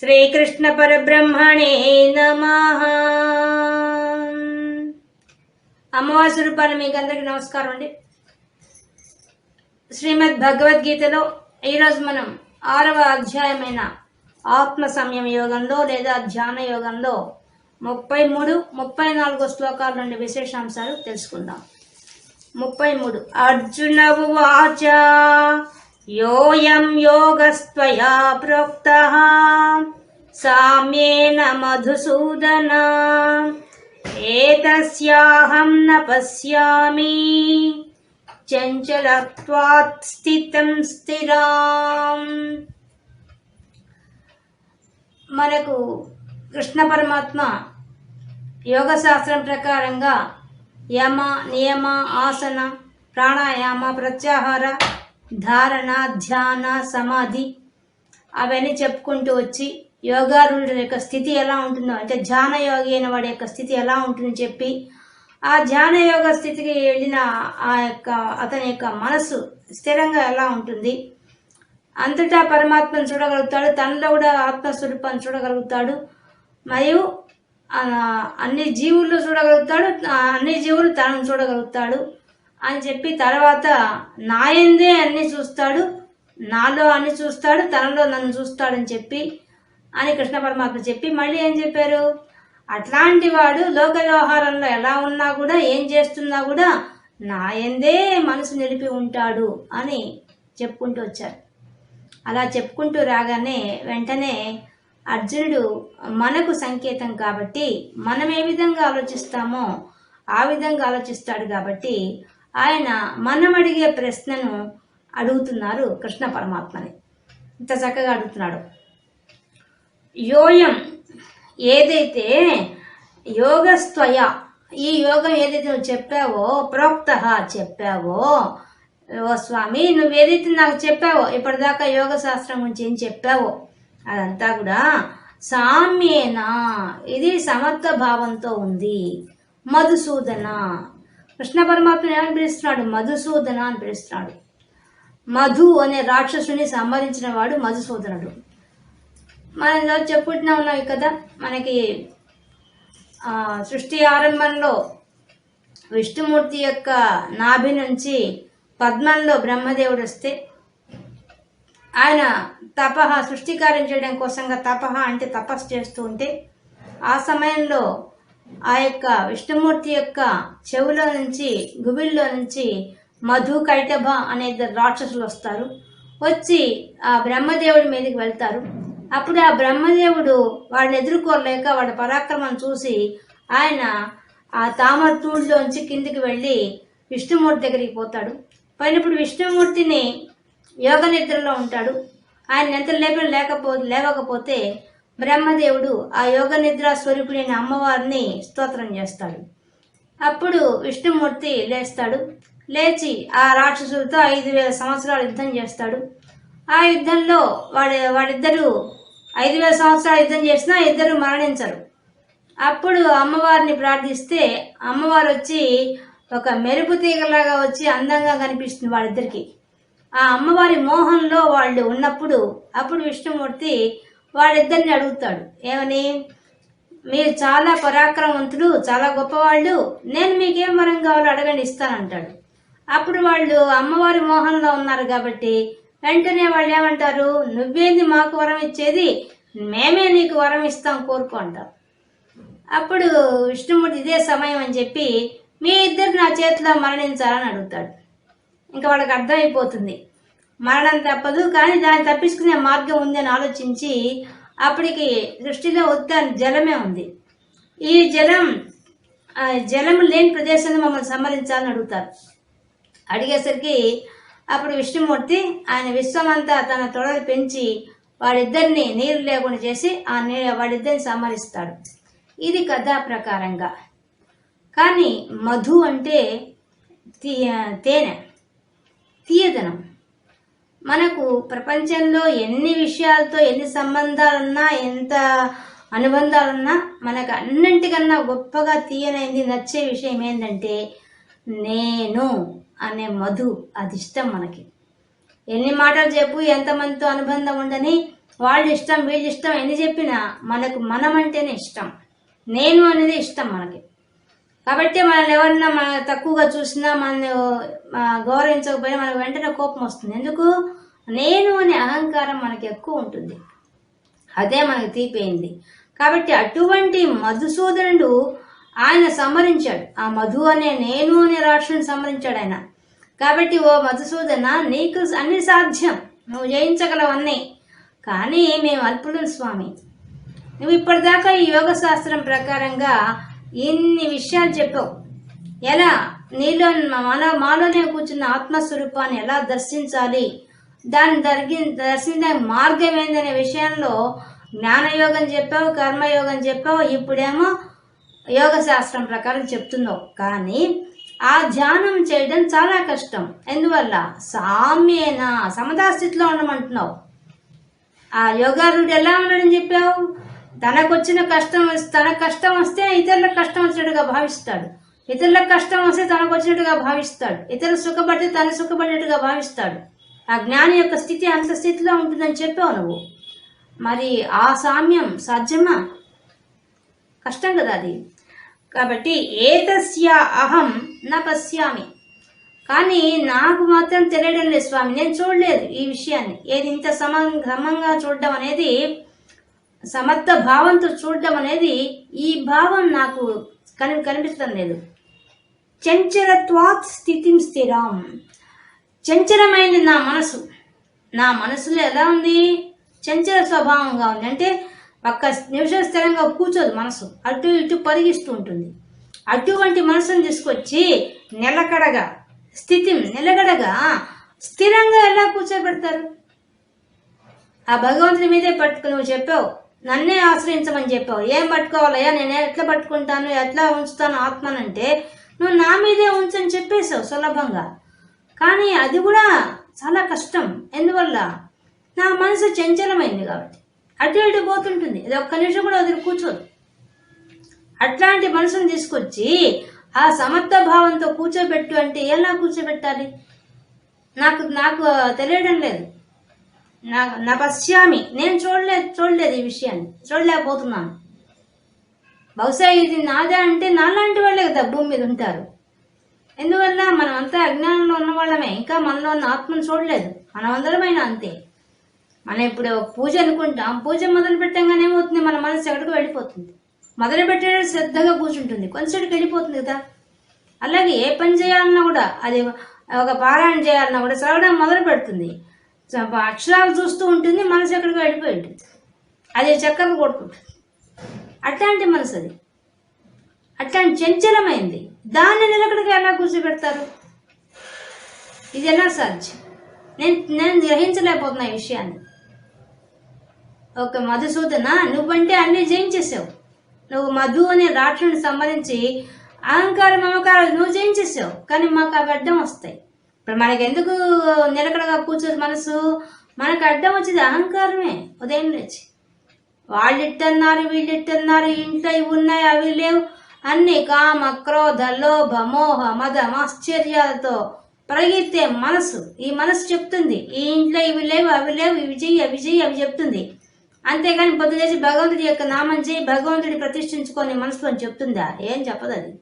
శ్రీకృష్ణ పరబ్రహ్మణే నమ. అమ్మవారి రూపాన్ని మీకు అందరికి నమస్కారం అండి. శ్రీమద్ భగవద్గీతలో ఈరోజు మనం ఆరవ అధ్యాయమైన ఆత్మ సంయమ యోగంలో లేదా ధ్యాన యోగంలో ముప్పై మూడు ముప్పై నాలుగో శ్లోకాల నుండి విశేషాంశాలు తెలుసుకుందాం. ముప్పై మూడు. అర్జున ఉవాచ యోయం యోగస్త్వయా ప్రోక్త సామ్యేన మధుసూదన ఏతస్యాహం న పశ్యామి చంచలత్వాత్ స్థితం స్థిరాం మనకు కృష్ణ పరమాత్మ యోగ శాస్త్రం ప్రకారంగా యమ నియమ ఆసన ప్రాణాయామ ప్రత్యాహార ధారణ ధ్యాన సమాధి. అవన్నీ చెప్పుకుంటూ వచ్చి యోగారుడి యొక్క స్థితి ఎలా ఉంటుందో అంటే ధ్యాన యోగి అయిన వాడి యొక్క స్థితి ఎలా ఉంటుందో చెప్పి ఆ ధ్యాన యోగ స్థితికి వెళ్ళిన ఆ యొక్క అతని యొక్క మనసు స్థిరంగా ఎలా ఉంటుంది? అంతటా పరమాత్మను చూడగలుగుతాడు తనలో కూడా ఆత్మస్వరూపాన్ని చూడగలుగుతాడు మరియు అన్ని జీవుల్లో చూడగలుగుతాడు అన్ని జీవులు తనను చూడగలుగుతాడు. అని చెప్పి తర్వాత నాయందే అన్ని చూస్తాడు నాలో అన్ని చూస్తాడు తనలో నన్ను చూస్తాడని చెప్పి అని కృష్ణ పరమాత్మ చెప్పి మళ్ళీ ఏం చెప్పారు? అట్లాంటి వాడు లోక వ్యవహారంలో ఎలా ఉన్నా కూడా ఏం చేస్తున్నా కూడా నాయందే మనసు నిలిపి ఉంటాడు అని చెప్పుకుంటూ వచ్చారు. అలా చెప్పుకుంటూ రాగానే వెంటనే అర్జునుడు మనకు సంకేతం కాబట్టి మనం ఏ విధంగా ఆలోచిస్తామో ఆ విధంగా ఆలోచిస్తాడు కాబట్టి ఆయన మనం అడిగే ప్రశ్నను అడుగుతున్నారు కృష్ణ పరమాత్మని. ఇంత చక్కగా అడుగుతున్నాడు. యోయం ఏదైతే యోగస్త్వయ ఈ యోగం ఏదైతే నువ్వు చెప్పావో ప్రోక్త చెప్పావో ఓ స్వామి నువ్వు ఏదైతే నాకు చెప్పావో ఇప్పటిదాకా యోగ శాస్త్రం గురించి ఏం చెప్పావో అదంతా కూడా సామ్యేనా. ఇది సమర్థ భావంతో ఉంది. మధుసూదన. కృష్ణ పరమాత్మను ఏమని పిలుస్తున్నాడు? మధుసూదన అని పిలుస్తున్నాడు. మధు అనే రాక్షసుని సంహరించిన వాడు మధుసూదనుడు. మనం చెప్పుకుంటున్నా ఉన్నాయి కదా మనకి సృష్టి ఆరంభంలో విష్ణుమూర్తి యొక్క నాభి నుంచి పద్మంలో బ్రహ్మదేవుడు వస్తే ఆయన తపహ సృష్టి కార్యం చేయడం కోసంగా తపహ అంటే తపస్సు చేస్తూ ఉంటే ఆ సమయంలో ఆ యొక్క విష్ణుమూర్తి యొక్క చెవులో నుంచి గుబిల్లో నుంచి మధు కైటభ అనే ఇద్దరు రాక్షసులు వస్తారు. వచ్చి ఆ బ్రహ్మదేవుడి మీదకి వెళ్తారు. అప్పుడు ఆ బ్రహ్మదేవుడు వాడిని ఎదుర్కోలేక వాడి పరాక్రమం చూసి ఆయన ఆ తామర తూడిలోంచి కిందికి వెళ్ళి విష్ణుమూర్తి దగ్గరికి పోతాడు. పోయినప్పుడు విష్ణుమూర్తిని యోగ నిద్రలో ఉంటాడు. ఆయన ఎంత లేప లేకపో లేవకపోతే బ్రహ్మదేవుడు ఆ యోగ నిద్ర స్వరూపుడైన అమ్మవారిని స్తోత్రం చేస్తాడు. అప్పుడు విష్ణుమూర్తి లేస్తాడు. లేచి ఆ రాక్షసులతో ఐదు వేల సంవత్సరాలు యుద్ధం చేస్తాడు. ఆ యుద్ధంలో వాడి వాడిద్దరూ ఐదు వేల సంవత్సరాలు యుద్ధం చేసినా ఇద్దరు మరణించరు. అప్పుడు అమ్మవారిని ప్రార్థిస్తే అమ్మవారు వచ్చి ఒక మెరుపు తీగలాగా వచ్చి అందంగా కనిపిస్తుంది వాళ్ళిద్దరికి ఆ అమ్మవారి మోహంలో వాళ్ళు ఉన్నప్పుడు అప్పుడు విష్ణుమూర్తి వాళ్ళిద్దరిని అడుగుతాడు. ఏమని? మీరు చాలా పరాక్రమవంతులు చాలా గొప్పవాళ్ళు. నేను మీకేం వరం కావాలో అడగండి ఇస్తానంటాడు. అప్పుడు వాళ్ళు అమ్మవారి మోహంలో ఉన్నారు కాబట్టి వెంటనే వాళ్ళు ఏమంటారు? నువ్వేంది మాకు వరం ఇచ్చేది? మేమే నీకు వరం ఇస్తాం కోరుకో అంటారు. అప్పుడు విష్ణుమూర్తి ఇదే సమయం అని చెప్పి మీ ఇద్దరు నా చేతిలో మరణించాలని అడుగుతాడు. ఇంకా వాళ్ళకి అర్థమైపోతుంది. మరణం తప్పదు కానీ దాన్ని తప్పించుకునే మార్గం ఉంది అని ఆలోచించి అప్పటికి సృష్టిలో ఉత్త జలమే ఉంది. ఈ జలం జలం లేని ప్రదేశాన్ని మమ్మల్ని సంహరించాలని అడుగుతారు. అడిగేసరికి అప్పుడు విష్ణుమూర్తి ఆయన విశ్వమంతా తన తొడలు పెంచి వాడిద్దరిని నీరు లేకుండా చేసి ఆ నీ వాడిద్దరిని సంహరిస్తాడు. ఇది కథా ప్రకారంగా. కానీ మధు అంటే తీ తేనె తీయదనం. మనకు ప్రపంచంలో ఎన్ని విషయాలతో ఎన్ని సంబంధాలున్నా ఎంత అనుబంధాలున్నా మనకు అన్నింటికన్నా గొప్పగా తీయనైంది నచ్చే విషయం ఏంటంటే నేను అనే మధు అది ఇష్టం మనకి. ఎన్ని మాటలు చెప్పు ఎంతమందితో అనుబంధం ఉండని వాళ్ళ ఇష్టం వీళ్ళ ఇష్టం ఎన్ని చెప్పినా మనకు మనమంటేనే ఇష్టం. నేను అనేది ఇష్టం మనకి. కాబట్టి మనల్ని ఎవరన్నా మన తక్కువగా చూసినా మనల్ని గౌరవించకపోయినా మనకు వెంటనే కోపం వస్తుంది. ఎందుకు? నేను అనే అహంకారం మనకి ఎక్కువ ఉంటుంది. అదే మనకు తీపోయింది. కాబట్టి అటువంటి మధుసూదనుడు ఆయన సంహరించాడు. ఆ మధు అనే నేను అనే రాక్షసుని సంహరించాడు ఆయన. కాబట్టి ఓ మధుసూదన నీకు అన్ని సాధ్యం. నువ్వు జయించగలవన్నీ. కానీ మేము అల్పులం స్వామి. నువ్వు ఇప్పటిదాకా ఈ యోగ శాస్త్రం ప్రకారంగా ఇన్ని విషయాలు చెప్పావు? ఎలా? నీలో మన మాలోనే కూర్చున్న ఆత్మస్వరూపాన్ని ఎలా దర్శించాలి? దాన్ని దర్గి దర్శించడానికి మార్గం ఏందనే విషయంలో జ్ఞానయోగం చెప్పావు కర్మయోగం చెప్పావు ఇప్పుడేమో యోగ శాస్త్రం ప్రకారం చెప్తున్నావు. కానీ ఆ ధ్యానం చేయడం చాలా కష్టం. ఎందువల్ల? సామ్యేనా సమతా స్థితిలో ఉండమంటున్నావు. ఆ యోగారుడు ఎలా ఉండడం చెప్పావు? తనకొచ్చిన కష్టం తన కష్టం వస్తే ఇతరులకు కష్టం వచ్చినట్టుగా భావిస్తాడు. ఇతరులకు కష్టం వస్తే తనకు వచ్చినట్టుగా భావిస్తాడు. ఇతరులు సుఖపడితే తను సుఖపడినట్టుగా భావిస్తాడు. ఆ జ్ఞాని యొక్క స్థితి అంత స్థితిలో ఉంటుందని చెప్పావు నువ్వు. మరి ఆ సామ్యం సాధ్యమా? కష్టం కదా అది. కాబట్టి ఏతస్య అహం నా పశ్యామి. కానీ నాకు మాత్రం తెలియడం లేదు స్వామి. నేను చూడలేదు ఈ విషయాన్ని. ఏది ఇంత సమ సమంగా చూడడం అనేది సమర్థ భావంతో చూడడం అనేది ఈ భావం నాకు కని కనిపించడం లేదు. చంచలత్వాత్ స్థితిం స్థిరం. చంచలమైంది నా మనసు. నా మనసులో ఎలా ఉంది? చంచల స్వభావంగా ఉంది. అంటే ఒక్క నిమిషం స్థిరంగా కూర్చోదు మనసు. అటు ఇటు పరిగిస్తూ ఉంటుంది. అటువంటి మనసును తీసుకొచ్చి నిలకడగా స్థితి నిలకడగా స్థిరంగా ఎలా కూర్చోబెడతారు? ఆ భగవంతుని మీదే పట్టుకు నువ్వు చెప్పావు నన్నే ఆశ్రయించమని చెప్పావు. ఏం పట్టుకోవాలయ్యా? నేను ఎట్లా పట్టుకుంటాను? ఎట్లా ఉంచుతాను ఆత్మనంటే నువ్వు నా మీదే ఉంచని చెప్పేశావు సులభంగా. కానీ అది కూడా చాలా కష్టం. ఎందువల్ల? నా మనసు చంచలమైంది కాబట్టి. అటు ఇటు పోతుంటుంది. ఇది ఒక్క నిమిషం కూడా వదిలి కూర్చోదు. అట్లాంటి మనసును తీసుకొచ్చి ఆ సమర్థ భావంతో కూర్చోబెట్టు అంటే ఎలా కూర్చోబెట్టాలి? నాకు నాకు తెలియడం లేదు. నా నా పశ్యామి నేను చూడలేదు చూడలేదు ఈ విషయాన్ని. చూడలేకపోతున్నాను. బహుశా ఇది నాదే అంటే నాలాంటి వాళ్ళే కదా భూమి మీద ఉంటారు. ఎందువల్ల మనం అంతా అజ్ఞానంలో ఉన్న వాళ్ళమే ఇంకా మనలో ఉన్న ఆత్మను చూడలేదు. మనమందరమైన అంతే. మనం ఇప్పుడు పూజ అనుకుంటాం పూజ మొదలు పెట్టంగానే ఏమవుతుంది? మన మనసు ఎక్కడికి వెళ్ళిపోతుంది. మొదలు పెట్టే శ్రద్ధగా కూర్చుంటుంది. కొంచెంసేటికి వెళ్ళిపోతుంది కదా. అలాగే ఏ పని చేయాలన్నా కూడా అది ఒక పారాయణ చేయాలన్నా కూడా చదవడం మొదలు పెడుతుంది. అక్షరాలు చూస్తూ ఉంటుంది మనసు ఎక్కడికి వెళ్ళిపోయి ఉంటుంది అది చక్కగా కొట్టుకుంటుంది. అట్లాంటి మనసు అది. అట్లాంటి చంచలమైంది. దాన్ని నిలకడగా ఎలా కూర్చోబెడతారు? ఇది ఎలా సాధ్యం? నేను నేను గ్రహించలేకపోతున్నా ఈ విషయాన్ని. ఒక మధుసూదన నువ్వంటే అన్నీ జయించేసావు నువ్వు మధు అనే రాక్షసుని సంబంధించి అహంకార మమకారాలు నువ్వు జయించేసావు కానీ మాకు అవి అడ్డం వస్తాయి. ఇప్పుడు మనకి ఎందుకు నిలకడగా కూర్చోదు మనసు? మనకు అర్థం వచ్చేది అహంకారమే. ఉదయం లేచి వాళ్ళు ఇట్టన్నారు వీళ్ళు ఇట్టన్నారు ఇంట్లో ఇవి ఉన్నాయి అవి లేవు. అన్ని కామ క్రోధ లోభ మోహ ఆశ్చర్యాలతో పరిగెత్తే మనసు. ఈ మనసు చెప్తుంది ఈ ఇంట్లో ఇవి లేవు అవి లేవు ఇవి చెయ్యి అవి చెయ్యి అవి చెప్తుంది. అంతేగాని పొద్దు చేసి భగవంతుడి యొక్క నామం చేయి భగవంతుడి ప్రతిష్ఠించుకొని మనసులో అని చెప్తుందా? ఏం చెప్పదు అది.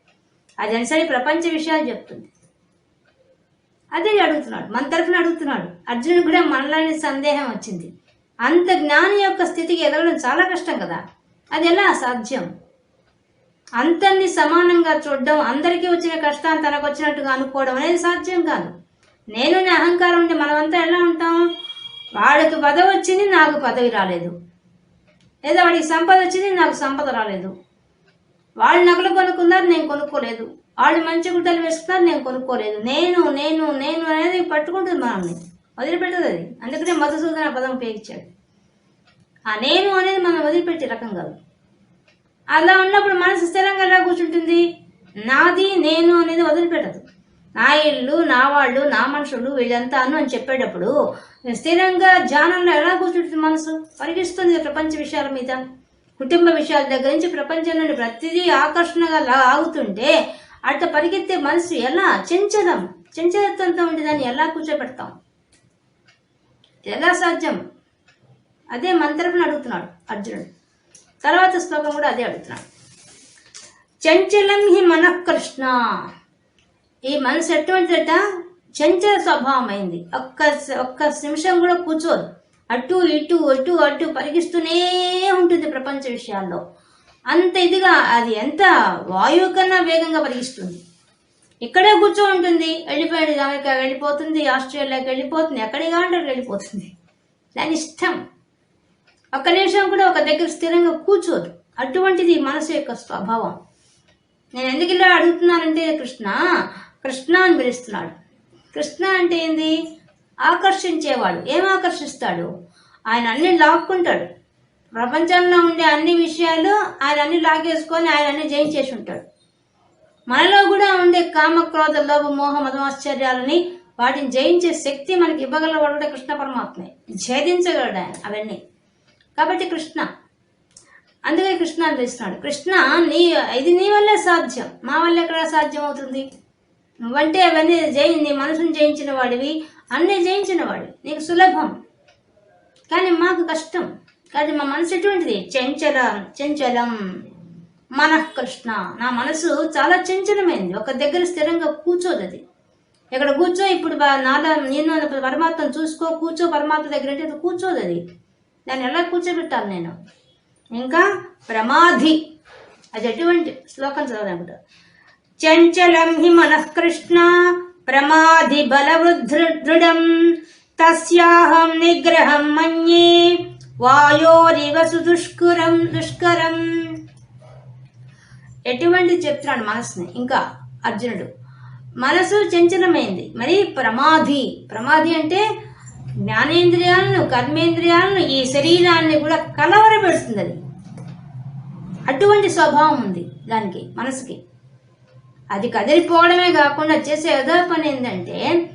అది అనుసరి ప్రపంచ విషయాలు చెప్తుంది. అదే అడుగుతున్నాడు. మన తరఫున అడుగుతున్నాడు. అర్జునుడు కూడా మనలాంటి సందేహం వచ్చింది. అంత జ్ఞాని యొక్క స్థితికి ఎదగడం చాలా కష్టం కదా. అది ఎలా సాధ్యం? అంతన్ని సమానంగా చూడడం అందరికీ వచ్చిన కష్టాన్ని తనకు వచ్చినట్టుగా అనుకోవడం అనేది సాధ్యం కాదు. నేను నా అహంకారం ఉంటే మనమంతా ఎలా ఉంటాం? వాడికి పదవి వచ్చింది నాకు పదవి రాలేదు. లేదా వాడికి సంపద వచ్చింది నాకు సంపద రాలేదు. వాళ్ళు నగలు కొనుక్కున్నారు నేను కొనుక్కోలేదు. వాళ్ళు మంచి గుడ్డలు వేసుకున్నారు నేను కొనుక్కోలేదు. నేను నేను నేను అనేది పట్టుకుంటుంది మనల్ని. వదిలిపెట్టదు అది. అందుకనే మధుసూదన పదం ఉపయోగించాడు. ఆ నేను అనేది మనం వదిలిపెట్టే రకం కాదు. అలా ఉన్నప్పుడు మనసు స్థిరంగా ఎలా కూర్చుంటుంది? నాది నేను అనేది వదిలిపెట్టదు. నా ఇల్లు నా వాళ్ళు నా మనుషులు వీళ్ళంతాను అని చెప్పేటప్పుడు స్థిరంగా ధ్యానంలో ఎలా కూర్చుంటుంది మనసు? పరిగిస్తుంది ప్రపంచ విషయాల మీద. కుటుంబ విషయాల దగ్గర నుంచి ప్రపంచంలోని ప్రతిదీ ఆకర్షణగా లాగుతుంటే అట్లా పరిగెత్తే మనసు ఎలా? చెంచలం. చంచలత్వంతో ఉండి దాన్ని ఎలా కూర్చోబెడతాం ఎలా సాధ్యం? అదే మంత్రం అడుగుతున్నాడు అర్జునుడు. తర్వాత శ్లోకం కూడా అదే అడుగుతున్నాడు. చంచలం హి మనఃకృష్ణ. ఈ మనసు ఎటువంటిదట? చంచల స్వభావమైంది. ఒక్క ఒక్క నిమిషం కూడా కూర్చోదు. అటు ఇటు అటు అటు పరిగిస్తూనే ఉంటుంది ప్రపంచ విషయాల్లో. అంత ఇదిగా అది ఎంత వాయువు కన్నా వేగంగా పరిగిస్తుంది. ఇక్కడే కూర్చో ఉంటుంది వెళ్ళిపోయాడు అమెరికా వెళ్ళిపోతుంది ఆస్ట్రేలియాకి వెళ్ళిపోతుంది ఎక్కడికి కావాలంటే వెళ్ళిపోతుంది. దాని ఇష్టం. ఒక్క నిమిషం కూడా ఒక దగ్గర స్థిరంగా కూర్చోదు. అటువంటిది మనసు యొక్క స్వభావం. నేను ఎందుకు ఇలా అడుగుతున్నానంటే కృష్ణ కృష్ణ అని పిలుస్తున్నాడు. కృష్ణ అంటే ఏంది? ఆకర్షించేవాడు. ఏం ఆకర్షిస్తాడు? ఆయన అన్ని లాక్కుంటాడు. ప్రపంచంలో ఉండే అన్ని విషయాలు ఆయన అన్ని లాగేసుకొని ఆయన అన్ని జయించేసి ఉంటాడు. మనలో కూడా ఉండే కామ క్రోధ లోభ మోహ మధమాశ్చర్యాలని వాటిని జయించే శక్తి మనకి ఇవ్వగలవాడు కృష్ణ పరమాత్మే. ఛేదించగలడు ఆయన అవన్నీ. కాబట్టి కృష్ణ. అందుకే కృష్ణ అని కృష్ణ నీ ఇది నీ వల్లే సాధ్యం. మా వల్ల ఎక్కడ సాధ్యం అవుతుంది నువ్వంటే అవన్నీ జయి నీ మనసును జయించిన వాడివి అన్నీ జయించిన వాడివి. నీకు సులభం. కానీ మాకు కష్టం. కానీ మా మనసు ఎటువంటిది? చంచలం చంచలం. మనఃకృష్ణ. నా మనసు చాలా చంచలమైంది. ఒక దగ్గర స్థిరంగా కూర్చోదు అది. ఇక్కడ కూర్చో ఇప్పుడు నాదా నేను పరమాత్మను చూసుకో కూర్చో పరమాత్మ దగ్గర అంటే అది కూర్చోదు అది. దాన్ని ఎలా కూర్చోబెట్టాలి నేను? ఇంకా ప్రమాధి. అది ఎటువంటి శ్లోకం చదవలేముట చంచలం హి మనఃకృష్ణ ప్రమాధి బలవృదృఢం తస్యాహం నిగ్రహం మన్యే. వాయోరివ సుదుష్కరం దుష్కరం. ఎటువంటి చెప్తున్నాడు మనసుని ఇంకా అర్జునుడు. మనసు చంచలమైంది. మరి ప్రమాధి ప్రమాధి అంటే జ్ఞానేంద్రియాలను కర్మేంద్రియాలను ఈ శరీరాన్ని కూడా కలవరపెడుతుంది అది అటువంటి స్వభావం ఉంది దానికి మనసుకి. అది కదిలిపోవడమే కాకుండా చేసే ఏదో పని ఏంటంటే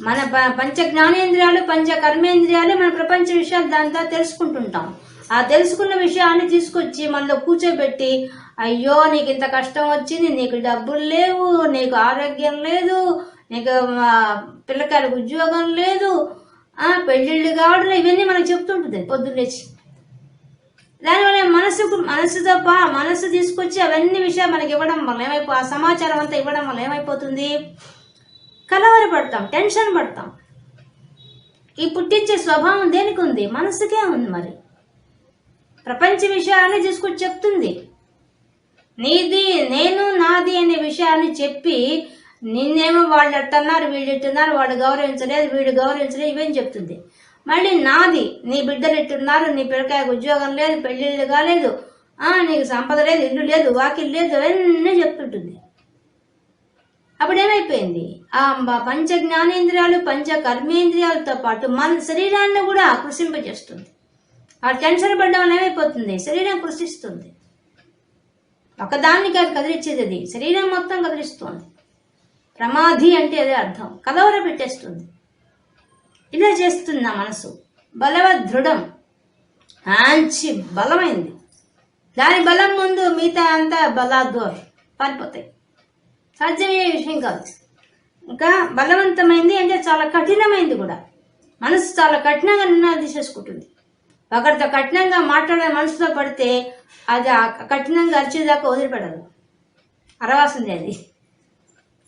మన ప- పంచ జ్ఞానేంద్రియాలు పంచ కర్మేంద్రియాలు మన ప్రపంచ విషయాలు దాంతో తెలుసుకుంటుంటాం. ఆ తెలుసుకున్న విషయాన్ని తీసుకొచ్చి మనలో కూర్చోబెట్టి అయ్యో నీకు ఇంత కష్టం వచ్చింది నీకు డబ్బులు లేవు నీకు ఆరోగ్యం లేదు నీకు పిల్లకాయలకు ఉద్యోగం లేదు పెళ్ళిళ్ళు కావడం ఇవన్నీ మనకు చెప్తుంటుంది పొద్దున్న లేచి. దానివల్ల మనసుకు మనసుతో పా మనసు తీసుకొచ్చి అవన్నీ విషయాలు మనకి ఇవ్వడం వల్ల ఏమైపో ఆ సమాచారం అంతా ఇవ్వడం వల్ల ఏమైపోతుంది? కలవరపడతాం టెన్షన్ పడతాం. ఈ పుట్టించే స్వభావం దేనికి ఉంది? మనసుకే ఉంది మరి. ప్రపంచ విషయాన్ని తీసుకొచ్చి చెప్తుంది. నీది నేను నాది అనే విషయాన్ని చెప్పి నిన్నేమో వాళ్ళు ఎట్టన్నారు వీళ్ళు ఎట్టున్నారు వాళ్ళు గౌరవించలేదు వీడు గౌరవించలేదు ఇవేం చెప్తుంది? మళ్ళీ నాది నీ బిడ్డలు ఎట్టున్నారు నీ పిల్లకాయకు ఉద్యోగం లేదు పెళ్ళిళ్ళు కాలేదు నీకు సంపద లేదు ఇల్లు లేదు వాకిల్ లేదు అవన్నీ చెప్తుంటుంది. అప్పుడు ఏమైపోయింది? ఆ బ- పంచ జ్ఞానేంద్రియాలు పంచ కర్మేంద్రియాలతో పాటు మన శరీరాన్ని కూడా కృషింపజేస్తుంది ఆ టెన్షన్ పడడం వల్ల ఏమైపోతుంది? శరీరం కృషిస్తుంది. ఒకదాన్ని కాదు కదిలిచ్చేది అది. శరీరం మొత్తం కదిలిస్తుంది. ప్రమాధి అంటే అదే అర్థం. కలవర పెట్టేస్తుంది. ఇలా చేస్తుంది నా మనసు. బలవ దృఢం మంచి బలమైంది. దాని బలం ముందు మిగతా అంతా బలాద్వర్. పారిపోతాయి. సాధ్యమయ్యే విషయం కాదు ఇంకా బలవంతమైంది అంటే చాలా కఠినమైంది కూడా. మనసు చాలా కఠినంగా నిర్ణయాలు తీసేసుకుంటుంది ఒకరితో కఠినంగా మాట్లాడే మనసుతో పడితే అది ఆ కఠినంగా అరిచేదాకా వదిలిపెడదు అరవాసింది అది.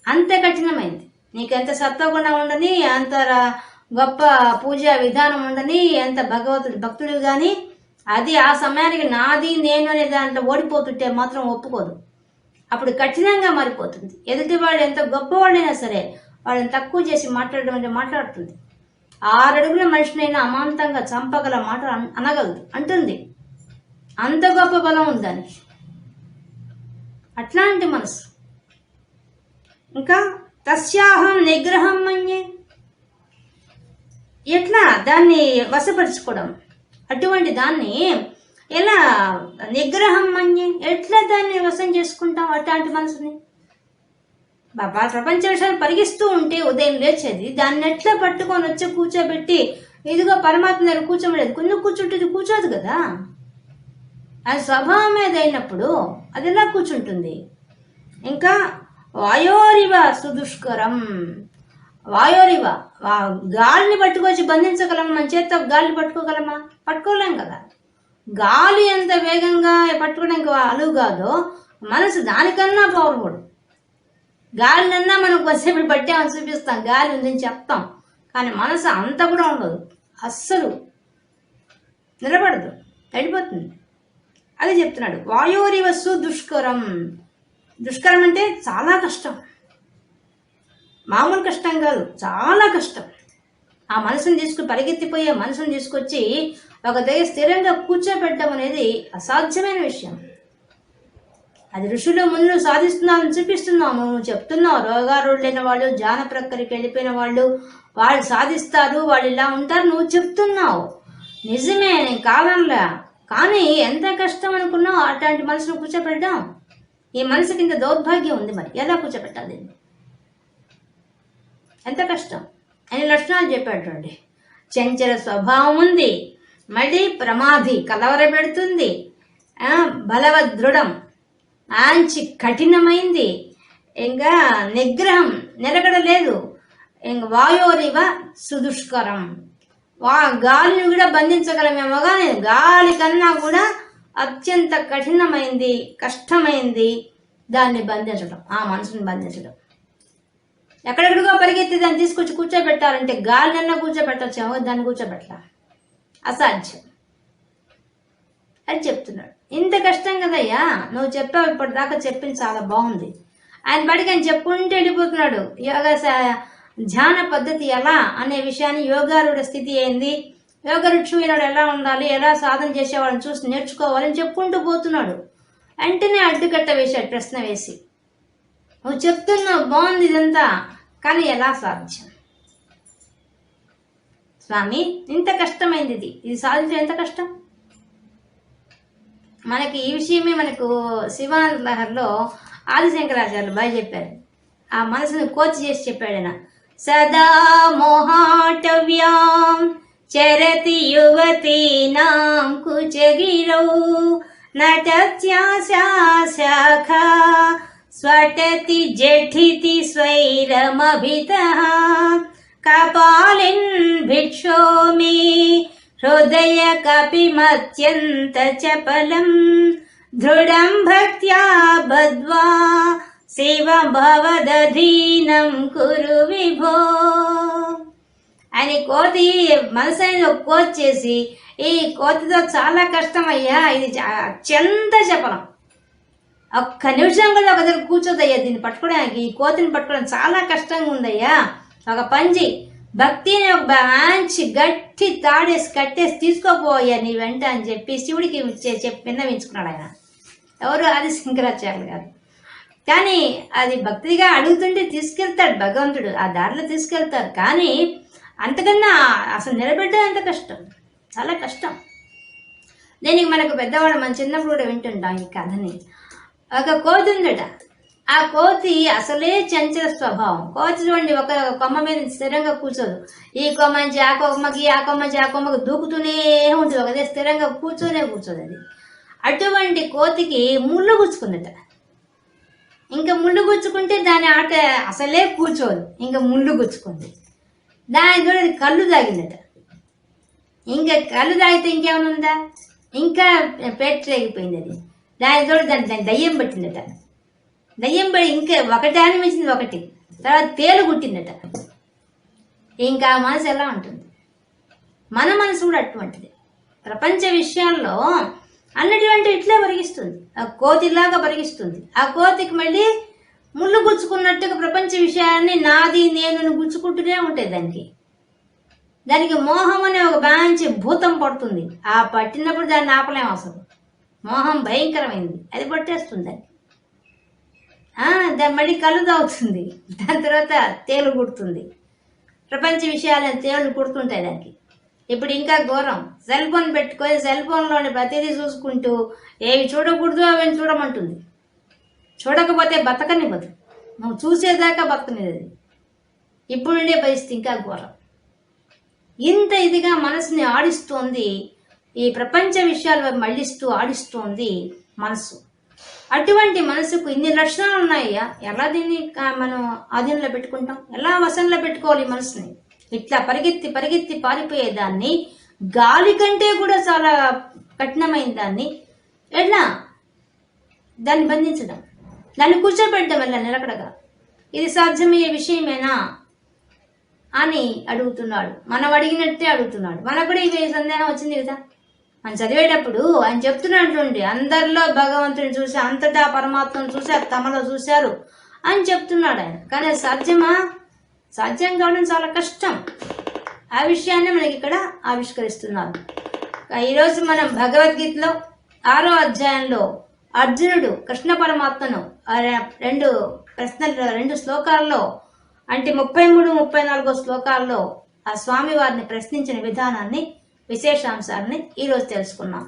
అంత కఠినమైంది. నీకు ఎంత సత్వగుణం ఉండని అంత గొప్ప పూజా విధానం ఉండని ఎంత భగవతుడు భక్తుడు కానీ అది ఆ సమయానికి నాది నేను అనే దాంట్లో ఓడిపోతుంటే మాత్రం ఒప్పుకోదు. అప్పుడు కఠినంగా మారిపోతుంది. ఎదుటి వాళ్ళు ఎంత గొప్పవాళ్ళైనా సరే వాళ్ళని తక్కువ చేసి మాట్లాడడం అంటే మాట్లాడుతుంది. ఆరడుగుల మనిషినైనా అమాంతంగా చంపగల మాట అన్- అనగలదు. అంటుంది. అంత గొప్ప బలం ఉంది అట్లాంటి మనసు. ఇంకా తస్యాహం నిగ్రహం మన్యే. ఎట్లా దాన్ని వశపరుచుకోవడం? అటువంటి దాన్ని ఎలా? నిగ్రహం మన్యే ఎట్లా దాన్ని వశం చేసుకుంటాం అట్లాంటి మనసుని? బాబా ప్రపంచ విషయాలు పరిగిస్తూ ఉంటే ఉదయం లేచేది దాన్ని ఎట్లా పట్టుకొని వచ్చి కూర్చోబెట్టి ఇదిగో పరమాత్మ దగ్గర కూర్చోబడేది కొన్ని కూర్చుంటుంది కూర్చోదు కదా? అది స్వభావం మీద అయినప్పుడు అది ఎలా కూర్చుంటుంది? ఇంకా వాయోరివ సుదుష్కరం. వాయోరివ గాలిని పట్టుకొచ్చి బంధించగలమా? మన చేత గాలిని పట్టుకోగలమా? పట్టుకోలేం కదా? గాలి ఎంత వేగంగా పట్టుకోవడానికి అలువు కాదో మనసు దానికన్నా పవర్ఫుల్ గాలినన్నా మనం కొద్దిసేపు పట్టామని చూపిస్తాం గాలి ఉందని చెప్తాం. కానీ మనసు అంత కూడా ఉండదు. అస్సలు నిలబడదు. వెళ్ళిపోతుంది అది చెప్తున్నాడు వాయోరివస్సు దుష్కరం. దుష్కరం అంటే చాలా కష్టం. మామూలు కష్టం కాదు చాలా కష్టం. ఆ మనసుని తీసుకుని పరిగెత్తిపోయే మనసుని తీసుకొచ్చి ఒక దగ్గర స్థిరంగా కూర్చోబెట్టడం అనేది అసాధ్యమైన విషయం. అది ఋషులు ముందు సాధిస్తున్నామని చూపిస్తున్నాము. నువ్వు చెప్తున్నావు లేని వాళ్ళు జాన ప్రక్కరికి వెళ్ళిపోయిన వాళ్ళు వాళ్ళు సాధిస్తారు వాళ్ళు ఇలా ఉంటారు నువ్వు చెప్తున్నావు. నిజమే నేను కాలంలా కానీ ఎంత కష్టం అనుకున్నావు అట్లాంటి మనసును కూర్చోబెట్టడం ఈ మనసుకి ఇంత దౌర్భాగ్యం ఉంది మరి. ఎలా కూర్చోబెట్టాలి? దీన్ని? ఎంత కష్టం? అని లక్షణాలు చెప్పాడు చూడండి. చంచల స్వభావం ఉంది. మళ్ళీ ప్రమాది కలవర పెడుతుంది. బలవదృఢం ఆంచి కఠినమైంది. ఇంకా నిగ్రహం నిలకడలేదు ఇంక వాయోరివ సుదుష్కరం. వా గాలిని కూడా బంధించగలమేమో కానీ గాలి కన్నా కూడా అత్యంత కఠినమైంది కష్టమైంది దాన్ని బంధించడం ఆ మనసుని బంధించడం. ఎక్కడెక్కడికో పరిగెత్తి దాన్ని తీసుకొచ్చి కూర్చోబెట్టాలంటే గాలినన్నా కూర్చోబెట్టచ్చేమో దాన్ని కూర్చోబెట్టాలి. అసాధ్యం. అని చెప్తున్నాడు. ఇంత కష్టం కదయ్యా? నువ్వు చెప్పావు ఇప్పటిదాకా చెప్పింది చాలా బాగుంది. ఆయన బడికి ఆయన చెప్పుకుంటూ వెళ్ళిపోతున్నాడు. యోగా ధ్యాన పద్ధతి ఎలా అనే విషయాన్ని యోగారుడి స్థితి ఏంది? యోగరుక్షుడు ఎలా ఉండాలి? ఎలా సాధన చేసేవాళ్ళని చూసి నేర్చుకోవాలని చెప్పుకుంటూ పోతున్నాడు. వెంటనే అడ్డుకట్ట వేశాడు ప్రశ్న వేసి. నువ్వు చెప్తున్నావు బాగుంది ఇదంతా. కానీ ఎలా సాధ్యం? స్వామి ఇంత కష్టమైంది ఇది ఇది సాధించడం ఎంత కష్టం? మనకి ఈ విషయమే మనకు శివానంద లహర్లో ఆదిశంకరాచార్యులు బాగా చెప్పారు. ఆ మనసును కోచ్ చేసి చెప్పాడు ఆయన. సదా మోహాటవ్యాం చరతి యువతీనాం కుచగిరౌ నటత్యాశా స్వటతి జఠితి స్వైరమభితః కపాలిన్ భిక్షోమి హృదయ కపిమత్యంత చపలం. దృఢం భక్త్యా బద్వా శివ భవదధీనం కురు విభో. అని కోతి మనసు అనేది కోతి చేసి ఈ కోతితో చాలా కష్టం అయ్యా ఇది అత్యంత చపలం. ఒక్క నిమిషం కూడా ఒక దగ్గర కూర్చోదయ్యా దీన్ని పట్టుకోవడానికి. ఈ కోతిని పట్టుకోవడం చాలా కష్టంగా ఉందయ్యా ఒక పంజి భక్తిని ఒక మంచి గట్టి తాడేసి కట్టేసి తీసుకోపోయా నీ వెంట అని చెప్పి శివుడికి చెప్పి విన్నవించుకున్నాడు ఆయన. ఎవరు అది శంకరాచార్యులు గారు కానీ అది భక్తిగా అడుగుతుంటే తీసుకెళ్తాడు భగవంతుడు ఆ దారిలో తీసుకెళ్తారు కానీ అంతకన్నా అసలు నిలబెట్టడం ఎంత కష్టం? చాలా కష్టం. దీనికి మనకు పెద్దవాళ్ళు మన చిన్నప్పుడు కూడా వింటుంటాం ఈ కథని. ఒక కోతి ఉందట. ఆ కోతి అసలే చంచల స్వభావం. కోతి చూడండి ఒక కొమ్మ మీద స్థిరంగా కూర్చోదు. ఈ కొమ్మ నుంచి ఆ కొమ్మకి ఆ కొమ్మ నుంచి ఆ కొమ్మకి దూకుతూనే ఉంటుంది. ఒకదే స్థిరంగా కూర్చోనే కూర్చోదు అది. అటువంటి కోతికి ముళ్ళు గుచ్చుకుందట. ఇంకా ముళ్ళు గుచ్చుకుంటే దాని ఆట అసలే కూర్చోదు. ఇంకా ముళ్ళు గుచ్చుకుంది. దాని కూడా అది కళ్ళు తాగిందట ఇంకా కళ్ళు తాగితే ఇంకేమైనా ఉందా? ఇంకా పెట్టలేకపోయింది రేగిపోయింది అది. దాని తోడు దాని దాని దయ్యం పట్టిందట. దయ్యం పడి ఇంకా ఒకటి అనిపించింది ఒకటి. తర్వాత తేలు కుట్టిందట ఇంకా మనసు ఎలా ఉంటుంది? మన మనసు కూడా అటువంటిది. ప్రపంచ విషయాల్లో అన్నటువంటి ఇట్లే పరిగిస్తుంది. ఆ కోతిలాగా పరిగిస్తుంది. ఆ కోతికి మళ్ళీ ముళ్ళు గుచ్చుకున్నట్టుగా ప్రపంచ విషయాన్ని నాది నేను గుచ్చుకుంటూనే ఉంటాయి దానికి. దానికి మోహం అనే ఒక మంచి భూతం పడుతుంది. ఆ పట్టినప్పుడు దాన్ని ఆపలేం అసలు మోహం భయంకరమైంది. అది పట్టేస్తుంది దాన్ని మళ్ళీ కళ్ళు తాగుతుంది దాని తర్వాత తేలు కుడుతుంది. ప్రపంచ విషయాలు తేలు కుడుతుంటాయి దానికి. ఇప్పుడు ఇంకా ఘోరం. సెల్ ఫోన్ పెట్టుకొని సెల్ ఫోన్లోని ప్రతిదీ చూసుకుంటూ ఏవి చూడకూడదు అవి చూడమంటుంది. చూడకపోతే బతకనివ్వదు. నువ్వు చూసేదాకా బతకనిది అది పరిస్థితి ఇంకా ఘోరం. ఇంత ఇదిగా మనసుని ఆడిస్తోంది ఈ ప్రపంచ విషయాలు మళ్ళిస్తూ ఆడిస్తోంది మనసు అటువంటి మనసుకు ఇన్ని లక్షణాలు ఉన్నాయ్యా? ఎలా దీన్ని మనం ఆధీనంలో పెట్టుకుంటాం? ఎలా వశంలో పెట్టుకోవాలి మనసుని? ఇట్లా పరిగెత్తి పరిగెత్తి పారిపోయే దాన్ని గాలి కంటే కూడా చాలా కఠినమైన దాన్ని ఎట్లా దాన్ని బంధించడం. దాన్ని కూర్చోబెట్టడం వల్ల నిలకడగా. ఇది సాధ్యమయ్యే విషయమేనా? అని అడుగుతున్నాడు. మనం అడిగినట్టే అడుగుతున్నాడు. మనకు కూడా ఇది సందేహం వచ్చింది కదా? అని చదివేటప్పుడు ఆయన చెప్తున్నటువంటి అందరిలో భగవంతుని చూసి అంతటా పరమాత్మను చూశారు తమలో చూశారు అని చెప్తున్నాడు ఆయన. కానీ సాధ్యమా? సాధ్యం కావడం చాలా కష్టం. ఆ విషయాన్ని మనకి ఇక్కడ ఆవిష్కరిస్తున్నారు. ఈరోజు మనం భగవద్గీతలో ఆరో అధ్యాయంలో అర్జునుడు కృష్ణ పరమాత్మను ఆ రెండు ప్రశ్నలు రెండు శ్లోకాల్లో అంటే ముప్పై మూడు ముప్పై నాలుగో శ్లోకాల్లో ఆ స్వామి వారిని ప్రశ్నించిన విధానాన్ని విశేషాంశాలని ఈరోజు తెలుసుకున్నాం